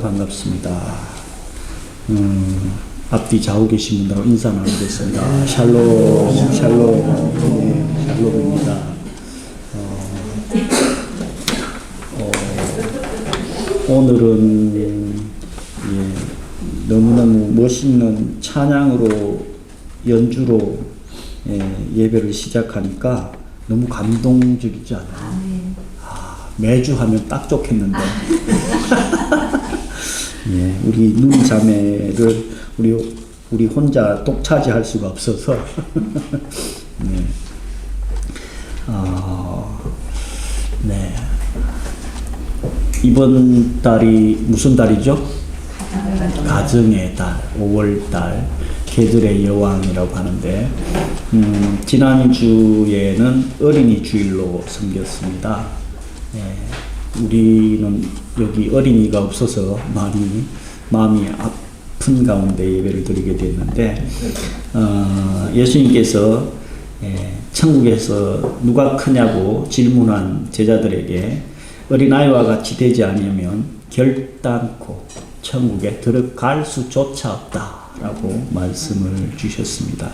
반갑습니다. 음, 앞뒤 좌우 계신 분들하고 인사 나누겠습니다. 샬롬, 샬롬, 네, 샬롬입니다. 어, 어, 오늘은 예, 너무너무 멋있는 찬양으로 연주로 예, 예배를 시작하니까 너무 감동적이지 않아요? 아, 매주 하면 딱 좋겠는데. 예, 우리 눈 자매를 우리 우리 혼자 독차지할 수가 없어서. 네. 아, 네. 이번 달이 무슨 달이죠? 가정의 달, 5월 달, 계절의 여왕이라고 하는데, 음, 지난주에는 어린이 주일로 섬겼습니다. 예, 우리는 여기 어린이가 없어서 많이 마음이 아픈 가운데 예배를 드리게 됐는데, 어, 예수님께서 예, 천국에서 누가 크냐고 질문한 제자들에게 어린아이와 같이 되지 않으면 결단코 천국에 들어갈 수조차 없다라고 말씀을 주셨습니다.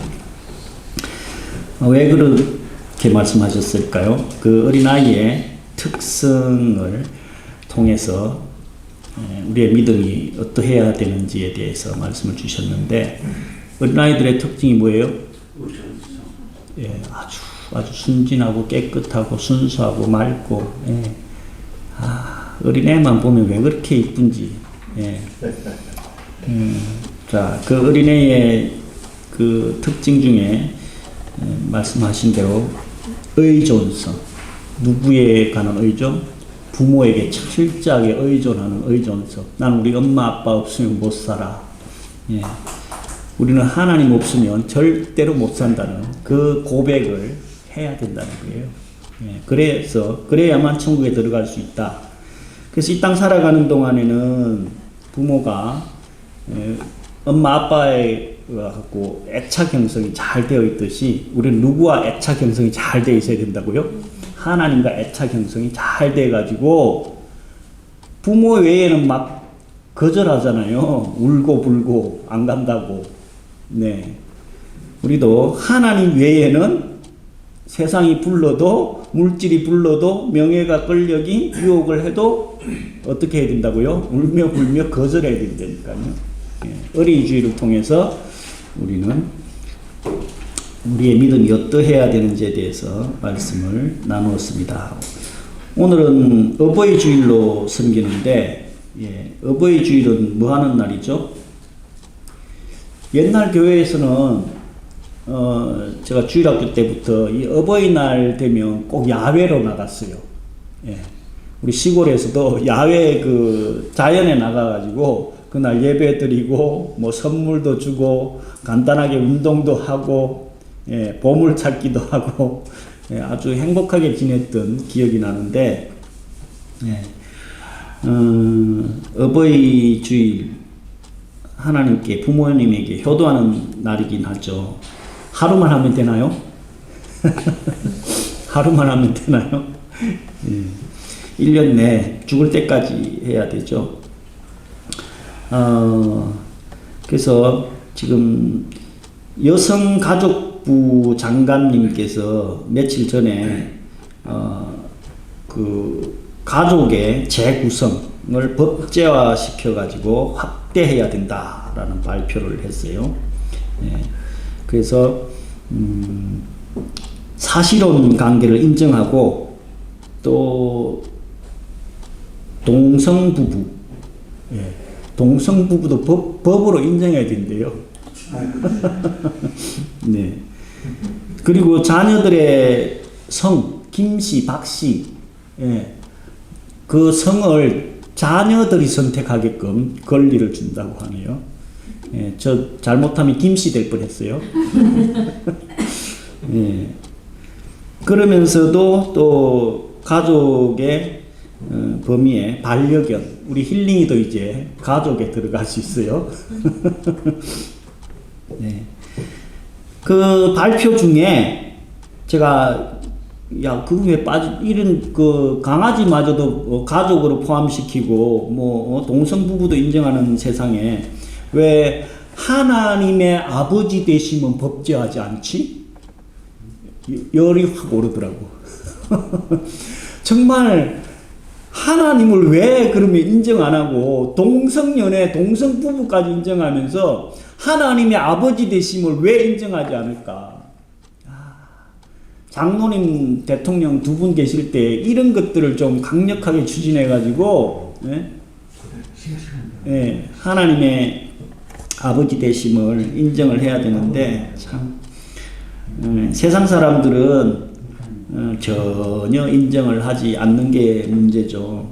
어, 왜 그렇게 말씀하셨을까요? 그 어린아이의 특성을 통해서 예, 우리의 믿음이 어떠해야 되는지에 대해서 말씀을 주셨는데 어린아이들의 특징이 뭐예요? 예, 아주 아주 순진하고 깨끗하고 순수하고 맑고 예. 아, 어린애만 보면 왜 그렇게 이쁜지 예. 음, 자, 그 어린애의 그 특징 중에 예, 말씀하신 대로 의존성 누구에 관한 의존? 부모에게 철저하게 의존하는 의존성 난 우리 엄마 아빠 없으면 못 살아 예. 우리는 하나님 없으면 절대로 못 산다는 그 고백을 해야 된다는 거예요. 예, 그래서 그래야만 천국에 들어갈 수 있다. 그래서 이 땅 살아가는 동안에는 부모가 예, 엄마 아빠에 갖고 애착 형성이 잘 되어 있듯이 우리는 누구와 애착 형성이 잘 되어 있어야 된다고요? 하나님과 애착 형성이 잘 돼 가지고 부모 외에는 막 거절하잖아요. 울고 불고 안 간다고. 네. 우리도 하나님 외에는 세상이 불러도 물질이 불러도 명예가 권력이 유혹을 해도 어떻게 해야 된다고요? 울며 불며 거절해야 된다니까요. 예. 어린이 주의를 통해서 우리는 우리의 믿음이 어떠해야 되는지에 대해서 말씀을 나누었습니다. 오늘은 어버이 주일로 섬기는데 예, 어버이 주일은 뭐 하는 날이죠? 옛날 교회에서는 어, 제가 주일학교 때부터 이 어버이날 되면 꼭 야외로 나갔어요. 예. 우리 시골에서도 야외 그 자연에 나가가지고 그날 예배 드리고 뭐 선물도 주고 간단하게 운동도 하고 예, 보물 찾기도 하고 예, 아주 행복하게 지냈던 기억이 나는데 예. 어, 어버이 주일 하나님께 부모님에게 효도하는 날이긴 하죠. 하루만 하면 되나요? 하루만 하면 되나요? 예. 1년 내 죽을 때까지 해야 되죠. 어, 그래서 지금 여성 가족 부 장관님께서 며칠 전에 어, 그 가족의 재구성을 법제화 시켜가지고 확대해야 된다라는 발표를 했어요. 예. 그래서 음, 사실혼 관계를 인정하고 또 동성 부부, 예. 동성 부부도 법, 법으로 인정해야 된대요. 네. 그리고 자녀들의 성, 김씨, 박씨, 예. 그 성을 자녀들이 선택하게끔 권리를 준다고 하네요. 예, 저 잘못하면 김씨 될 뻔했어요. 예. 그러면서도 또 가족의 어, 범위에 반려견, 우리 힐링이도 이제 가족에 들어갈 수 있어요. 네. 그 발표 중에 제가 야, 그왜 빠지, 이런, 그, 강아지마저도 어, 가족으로 포함시키고, 뭐, 어, 동성부부도 인정하는 세상에, 왜 하나님의 아버지 되심은 법제하지 않지? 여- 열이 확 오르더라고. 정말, 하나님을 왜 그러면 인정 안 하고, 동성연애, 동성부부까지 인정하면서, 하나님의 아버지 되심을 왜 인정하지 않을까? 장로님 대통령 두 분 계실 때 이런 것들을 좀 강력하게 추진해 가지고 예? 예, 하나님의 아버지 되심을 인정을 해야 되는데 참 음, 세상 사람들은 어, 전혀 인정을 하지 않는 게 문제죠.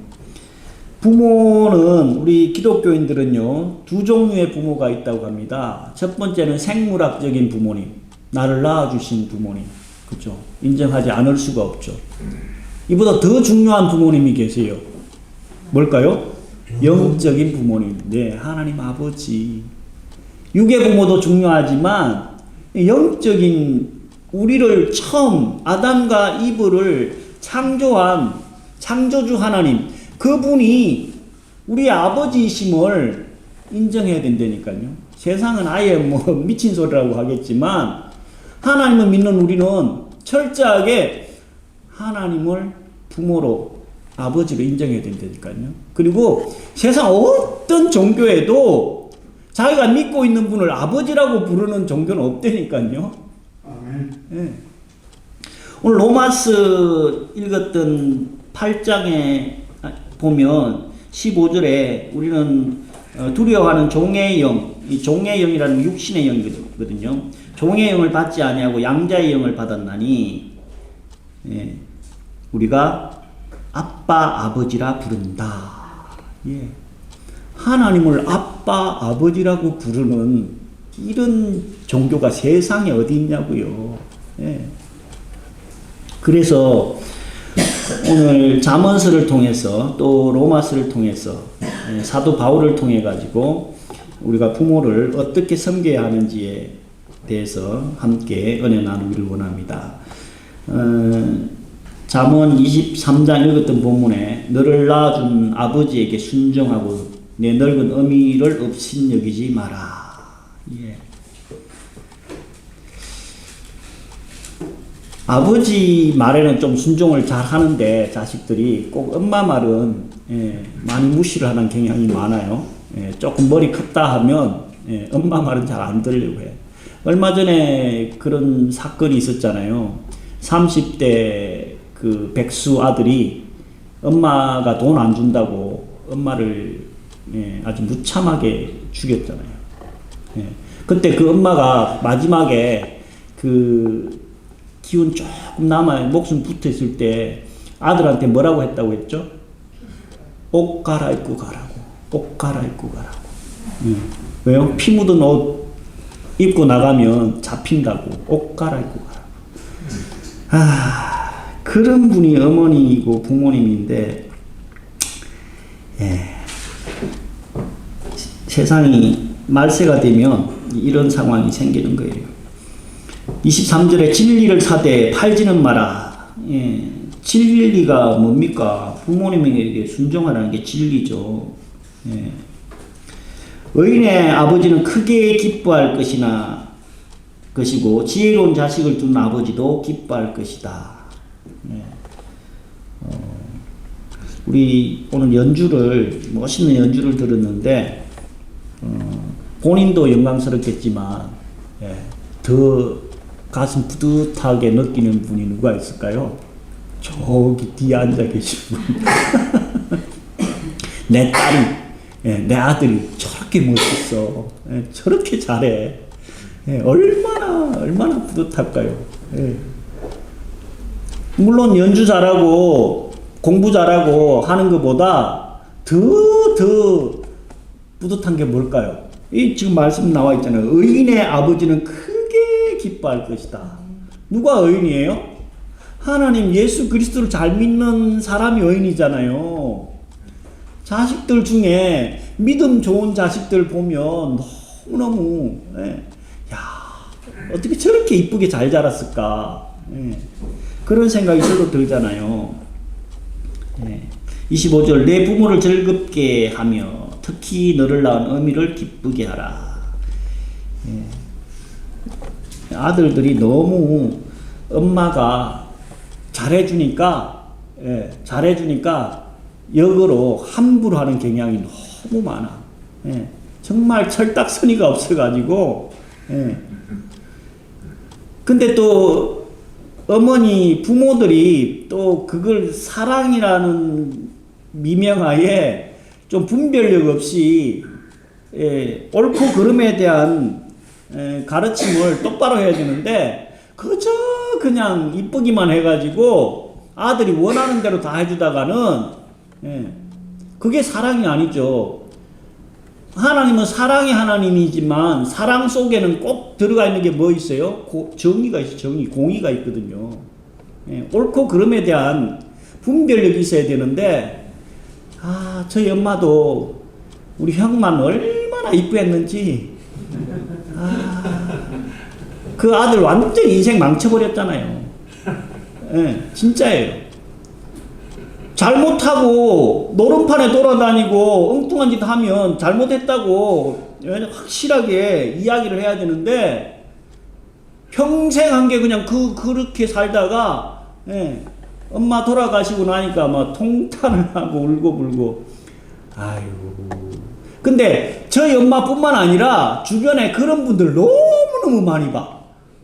부모는 우리 기독교인들은요 두 종류의 부모가 있다고 합니다. 첫 번째는 생물학적인 부모님, 나를 낳아주신 부모님, 그죠? 인정하지 않을 수가 없죠. 이보다 더 중요한 부모님이 계세요. 뭘까요? 영적인 부모님, 네 하나님 아버지. 육의 부모도 중요하지만 영적인 우리를 처음 아담과 이브를 창조한 창조주 하나님 그분이 우리 아버지이심을 인정해야 된다니까요. 세상은 아예 뭐 미친 소리라고 하겠지만 하나님을 믿는 우리는 철저하게 하나님을 부모로 아버지로 인정해야 된다니까요. 그리고 세상 어떤 종교에도 자기가 믿고 있는 분을 아버지라고 부르는 종교는 없다니까요. 예. 오늘 로마스 읽었던 8장에 보면 15절에 우리는 어, 두려워하는 종의 영, 이 종의 영이라는 육신의 영이거든요. 종의 영을 받지 아니하고 양자의 영을 받았나니 예, 우리가 아빠 아버지라 부른다. 예. 하나님을 아빠 아버지라고 부르는 이런 종교가 세상에 어디 있냐고요. 예. 그래서 오늘 잠언서를 통해서 또 로마서를 통해서 예, 사도 바울을 통해 가지고 우리가 부모를 어떻게 섬겨야 하는지에 대해서 함께 은혜 나누기를 원합니다. 어, 잠언 23장 읽었던 본문에 너를 낳아준 아버지에게 순종하고 내 늙은 어미를 업신여기지 마라. 예. 아버지 말에는 좀 순종을 잘 하는데 자식들이 꼭 엄마 말은 예, 많이 무시를 하는 경향이 많아요. 예, 조금 머리 컸다 하면 예, 엄마 말은 잘 안 들으려고 해. 얼마 전에 그런 사건이 있었잖아요. 30대 그 백수 아들이 엄마가 돈 안 준다고 엄마를 예, 아주 무참하게 죽였잖아요. 예. 그때 그 엄마가 마지막에 그 기운 조금 남아 목숨 붙어 있을 때 아들한테 뭐라고 했다고 했죠? 옷 갈아입고 가라고. 옷 갈아입고 가라고. 예. 왜요? 피 묻은 옷 입고 나가면 잡힌다고. 옷 갈아입고 가라고. 아, 그런 분이 어머니이고 부모님인데, 예. 세상이 말세가 되면 이런 상황이 생기는 거예요. 23절에 진리를 사되 팔지는 마라. 예. 진리가 뭡니까? 부모님에게 순종하라는 게 진리죠. 예. 의인의 아버지는 크게 기뻐할 것이나 것이고 지혜로운 자식을 둔 아버지도 기뻐할 것이다. 예. 어, 우리 오늘 연주를 멋있는 연주를 들었는데 어, 본인도 영광스럽겠지만 예, 더 가슴 뿌듯하게 느끼는 분이 누가 있을까요? 저기 뒤에 앉아 계신 분. 내 딸이, 예, 내 아들이 저렇게 멋있어. 예, 저렇게 잘해. 예, 얼마나, 얼마나 뿌듯할까요? 예. 물론 연주 잘하고 공부 잘하고 하는 것보다 더, 더 뿌듯한 게 뭘까요? 이 지금 말씀 나와 있잖아요. 의인의 아버지는 기뻐할 것이다. 누가 의인이에요? 하나님 예수 그리스도를 잘 믿는 사람이 의인이잖아요. 자식들 중에 믿음 좋은 자식들 보면 너무너무 예, 야 어떻게 저렇게 이쁘게 잘 자랐을까? 예. 그런 생각이 저도 들잖아요. 예. 25절 내 부모를 즐겁게 하며 특히 너를 낳은 어미를 기쁘게 하라. 예. 아들들이 너무 엄마가 잘해주니까 예, 잘해주니까 역으로 함부로 하는 경향이 너무 많아. 예. 정말 철딱서니가 없어가지고 예. 근데 또 어머니 부모들이 또 그걸 사랑이라는 미명하에 좀 분별력 없이 예, 옳고 그름에 대한 예, 가르침을 똑바로 해야 되는데 그저 그냥 이쁘기만 해가지고 아들이 원하는 대로 다 해주다가는 예, 그게 사랑이 아니죠. 하나님은 사랑의 하나님이지만 사랑 속에는 꼭 들어가 있는 게 뭐 있어요? 고, 정의가 있어 정의, 공의가 있거든요. 예, 옳고 그름에 대한 분별력이 있어야 되는데 아 저희 엄마도 우리 형만 얼마나 이쁘했는지 아, 그 아들 완전 인생 망쳐버렸잖아요. 예, 진짜예요. 잘못하고 노름판에 돌아다니고 엉뚱한 짓 하면 잘못했다고 확실하게 이야기를 해야 되는데 평생 한 게 그냥 그 그렇게 살다가 예, 엄마 돌아가시고 나니까 막 통탄을 하고 울고 불고 아이고 근데 저희 엄마뿐만 아니라 주변에 그런 분들 너무너무 많이 봐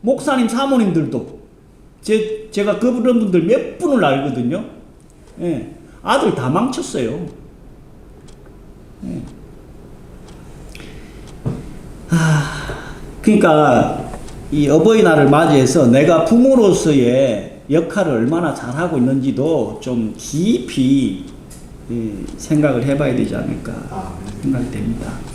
목사님 사모님들도 제, 제가 그런 분들 몇 분을 알거든요 예, 아들 다 망쳤어요. 예. 아, 그러니까 이 어버이날을 맞이해서 내가 부모로서의 역할을 얼마나 잘하고 있는지도 좀 깊이 예, 생각을 해봐야 되지 않을까 생각됩니다.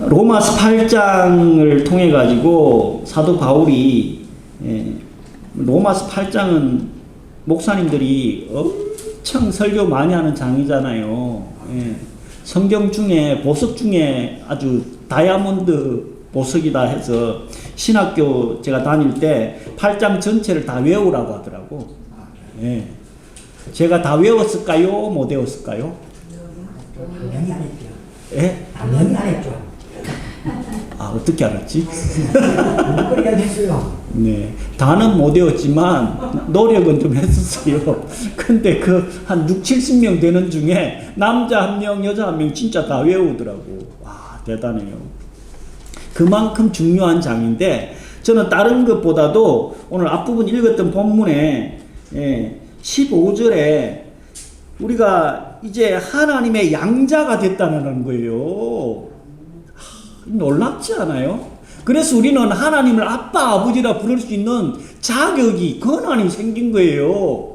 로마서 8장을 통해 가지고 사도 바울이 예, 로마서 8장은 목사님들이 엄청 설교 많이 하는 장이잖아요. 예. 성경 중에 보석 중에 아주 다이아몬드 보석이다 해서 신학교 제가 다닐 때 8장 전체를 다 외우라고 하더라고. 예. 제가 다 외웠을까요? 못 외웠을까요? 당연히 안 했죠. 예? 당연히 안 했죠. 아, 어떻게 알았지? 그렇게 했어요. 네. 다는 못 외웠지만 노력은 좀 했었어요. 근데 그 한 6, 70명 되는 중에 남자 한 명, 여자 한 명 진짜 다 외우더라고. 와, 대단해요. 그만큼 중요한 장인데 저는 다른 것보다도 오늘 앞부분 읽었던 본문에 예, 15절에 우리가 이제 하나님의 양자가 됐다는 거예요. 하, 놀랍지 않아요? 그래서 우리는 하나님을 아빠, 아버지라 부를 수 있는 자격이, 권한이 생긴 거예요.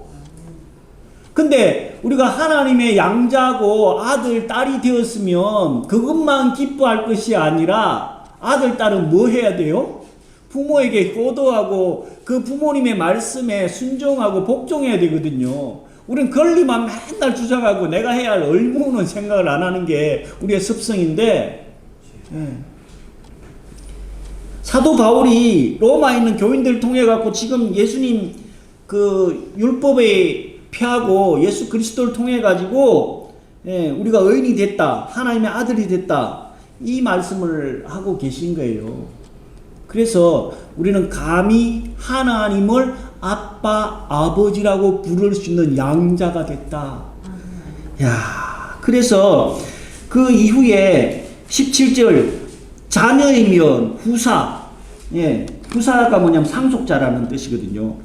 근데 우리가 하나님의 양자고 아들, 딸이 되었으면 그것만 기뻐할 것이 아니라 아들, 딸은 뭐 해야 돼요? 부모에게 효도하고 그 부모님의 말씀에 순종하고 복종해야 되거든요. 우린 권리만 맨날 주장하고 내가 해야 할 의무는 생각을 안 하는 게 우리의 습성인데, 예. 사도 바울이 로마에 있는 교인들을 통해 갖고 지금 예수님 그 율법에 피하고 예수 그리스도를 통해 가지고 예, 우리가 의인이 됐다 하나님의 아들이 됐다 이 말씀을 하고 계신 거예요. 그래서 우리는 감히 하나님을 아빠 아버지라고 부를 수 있는 양자가 됐다. 야, 그래서 그 이후에 17절 자녀이면 후사, 예, 후사가 뭐냐면 상속자라는 뜻이거든요.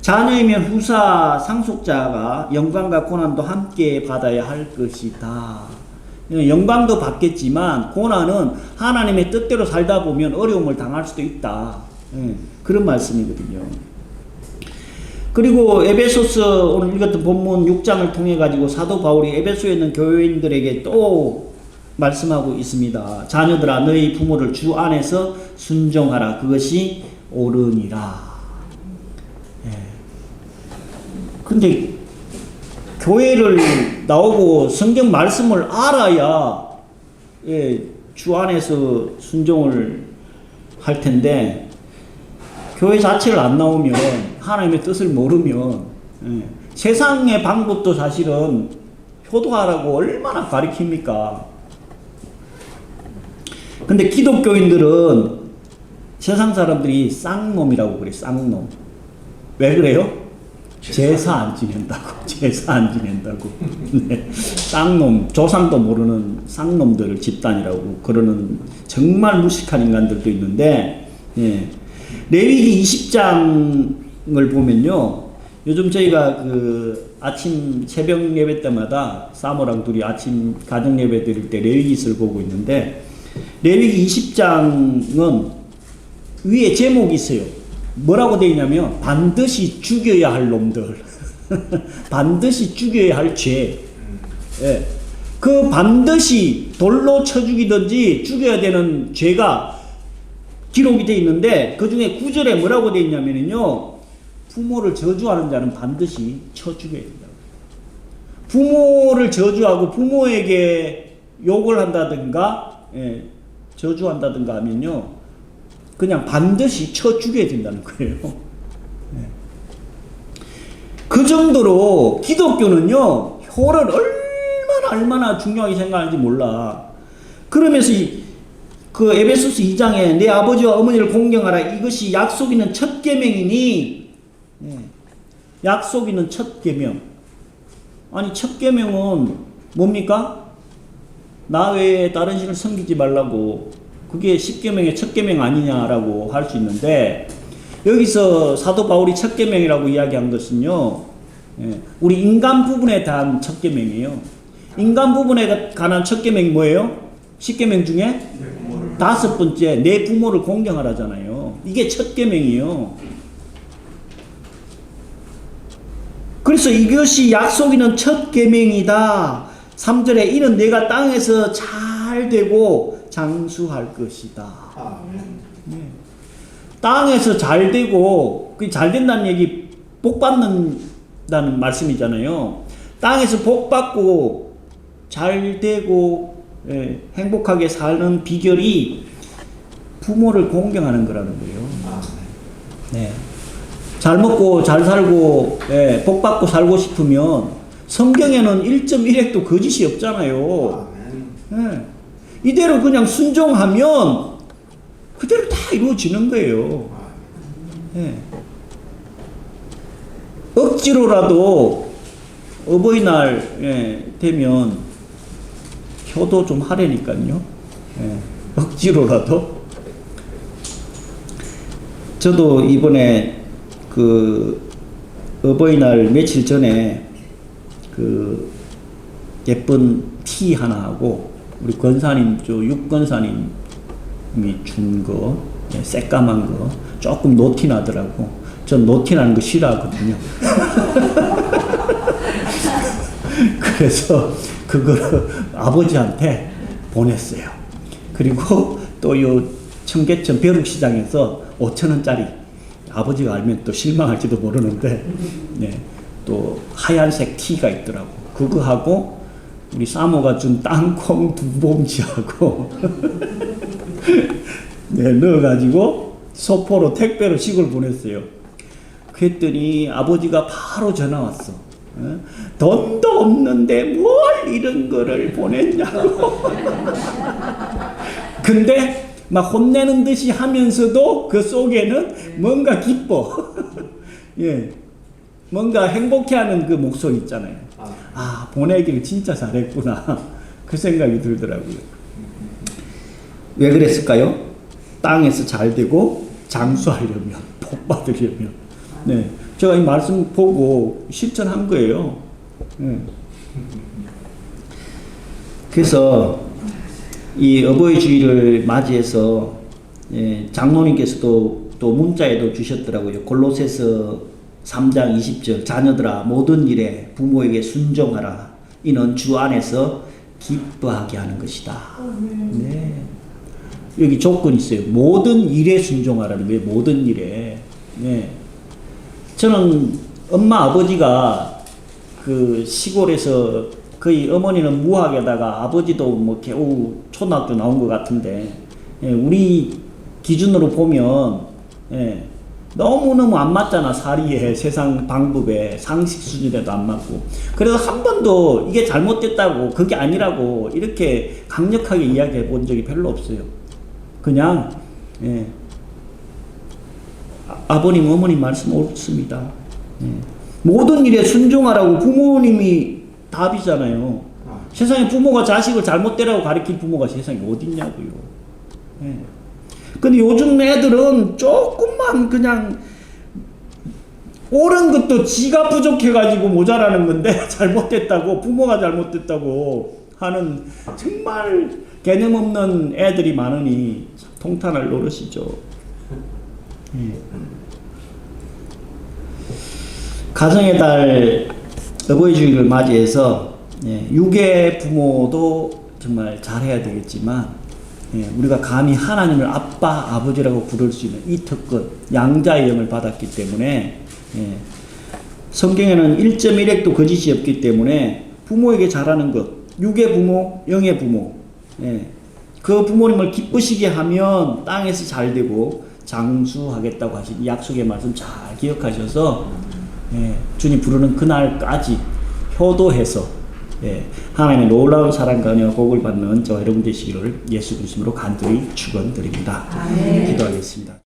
자녀이면 후사 상속자가 영광과 고난도 함께 받아야 할 것이다. 예, 영광도 받겠지만 고난은 하나님의 뜻대로 살다 보면 어려움을 당할 수도 있다. 예, 그런 말씀이거든요. 그리고 에베소서 오늘 읽었던 본문 6장을 통해 가지고 사도 바울이 에베소에 있는 교회인들에게 또 말씀하고 있습니다. 자녀들아 너희 부모를 주 안에서 순종하라 그것이 옳으니라. 예. 근데 교회를 나오고 성경 말씀을 알아야 예, 주 안에서 순종을 할 텐데 교회 자체를 안 나오면 하나님의 뜻을 모르면 예, 세상의 방법도 사실은 효도하라고 얼마나 가리킵니까? 근데 기독교인들은 세상 사람들이 쌍놈이라고 그래, 쌍놈. 왜 그래요? 제사 안 지낸다고, 제사 안 지낸다고. 네. 쌍놈, 조상도 모르는 쌍놈들 집단이라고 그러는 정말 무식한 인간들도 있는데, 예. 레위기 20장을 보면요. 요즘 저희가 그 아침 새벽 예배 때마다 사모랑 둘이 아침 가정 예배 드릴 때 레위기를 보고 있는데, 레위기 20장은 위에 제목이 있어요. 뭐라고 되어 있냐면 반드시 죽여야 할 놈들. 반드시 죽여야 할 죄. 예. 그 반드시 돌로 쳐 죽이든지 죽여야 되는 죄가 기록이 되어 있는데 그 중에 구절에 뭐라고 되어 있냐면요. 부모를 저주하는 자는 반드시 쳐 죽여야 된다. 부모를 저주하고 부모에게 욕을 한다든가 예, 저주한다든가 하면요. 그냥 반드시 쳐 죽여야 된다는 거예요. 예. 그 정도로 기독교는요, 효를 얼마나 얼마나 중요하게 생각하는지 몰라. 그러면서 이, 그 에베소스 2장에 내 아버지와 어머니를 공경하라 이것이 약속 있는 첫 계명이니 예. 약속 있는 첫 계명. 아니 첫 계명은 뭡니까? 나 외에 다른 신을 섬기지 말라고 그게 십계명의 첫 계명 아니냐라고 할 수 있는데 여기서 사도 바울이 첫 계명이라고 이야기한 것은요 예, 우리 인간 부분에 대한 첫 계명이에요. 인간 부분에 관한 첫 계명이 뭐예요? 십계명 중에 다섯 번째 내 부모를 공경하라잖아요. 이게 첫 계명이에요. 그래서 이것이 약속 있는 첫 계명이다. 3절에 이는 내가 땅에서 잘 되고 장수할 것이다. 네. 땅에서 잘 되고 그잘 된다는 얘기 복 받는다는 말씀이잖아요. 땅에서 복 받고 잘 되고 예, 행복하게 사는 비결이 부모를 공경하는 거라는 거예요. 네. 잘 먹고 잘 살고 예, 복 받고 살고 싶으면 성경에는 1.1핵도 거짓이 없잖아요. 예. 이대로 그냥 순종하면 그대로 다 이루어지는 거예요. 예. 억지로라도 어버이날 예, 되면 효도 좀 하려니까요. 예. 억지로라도. 저도 이번에 그 어버이날 며칠 전에 그 예쁜 티 하나 하고 우리 권사님 저 육권사님이 준 거, 예, 새까만 거 조금 노티 나더라고. 전 노티 나는 거 싫어하거든요. 그래서 그거를 아버지한테 보냈어요. 그리고 또 요 청계천 벼룩시장에서 5천 원짜리 아버지가 알면 또 실망할지도 모르는데 네, 또 하얀색 티가 있더라고. 그거 하고 우리 사모가 준 땅콩 두 봉지하고 네, 넣어가지고 소포로 택배로 시골 보냈어요. 그랬더니 아버지가 바로 전화 왔어. 어? 돈도 없는데 뭘 이런 거를 보냈냐고. 근데 막 혼내는 듯이 하면서도 그 속에는 뭔가 기뻐. 예. 뭔가 행복해하는 그 목소리 있잖아요. 아, 보내기를 진짜 잘했구나. 그 생각이 들더라고요. 왜 그랬을까요? 땅에서 잘 되고 장수하려면, 복 받으려면. 네. 제가 이 말씀 보고 실천한 거예요. 네. 그래서 이 어버이 주일을 맞이해서 예, 장로님께서도 또 문자에도 주셨더라고요. 골로새서 3장 20절 자녀들아 모든 일에 부모에게 순종하라. 이는 주 안에서 기뻐하게 하는 것이다. 네. 여기 조건 있어요. 모든 일에 순종하라는 거예요. 모든 일에. 네. 저는 엄마 아버지가 그 시골에서 거의 어머니는 무학에다가 아버지도 뭐 겨우 초등학교 나온 것 같은데 예, 우리 기준으로 보면 예, 너무너무 안 맞잖아 사리에 세상 방법에. 상식 수준에도 안 맞고. 그래서 한 번도 이게 잘못됐다고 그게 아니라고 이렇게 강력하게 이야기해 본 적이 별로 없어요. 그냥 예. 아- 아버님 어머님 말씀 옳습니다. 예. 모든 일에 순종하라고 부모님이 답이잖아요. 세상에 부모가 자식을 잘못되라고 가르칠 부모가 세상에 어딨냐고요. 예. 근데 요즘 애들은 조금만 그냥 옳은 것도 지가 부족해가지고 모자라는 건데 잘못됐다고 부모가 잘못됐다고 하는 정말 개념 없는 애들이 많으니 통탄할 노릇이죠. 예. 가정의 달 어버이 주일을 맞이해서 예, 유괴 부모도 정말 잘해야 되겠지만 예, 우리가 감히 하나님을 아빠, 아버지라고 부를 수 있는 이 특권, 양자의 영을 받았기 때문에 예, 성경에는 1.1핵도 거짓이 없기 때문에 부모에게 잘하는 것, 육의 부모, 영의 부모, 예, 그 부모님을 기쁘시게 하면 땅에서 잘 되고 장수하겠다고 하신 이 약속의 말씀 잘 기억하셔서 예, 주님 부르는 그날까지 효도해서 예, 하나님의 놀라운 사랑과 은혜와 복을 받는 저 여러분 되시기를 예수 그리스도로 간절히 축원드립니다. 기도하겠습니다.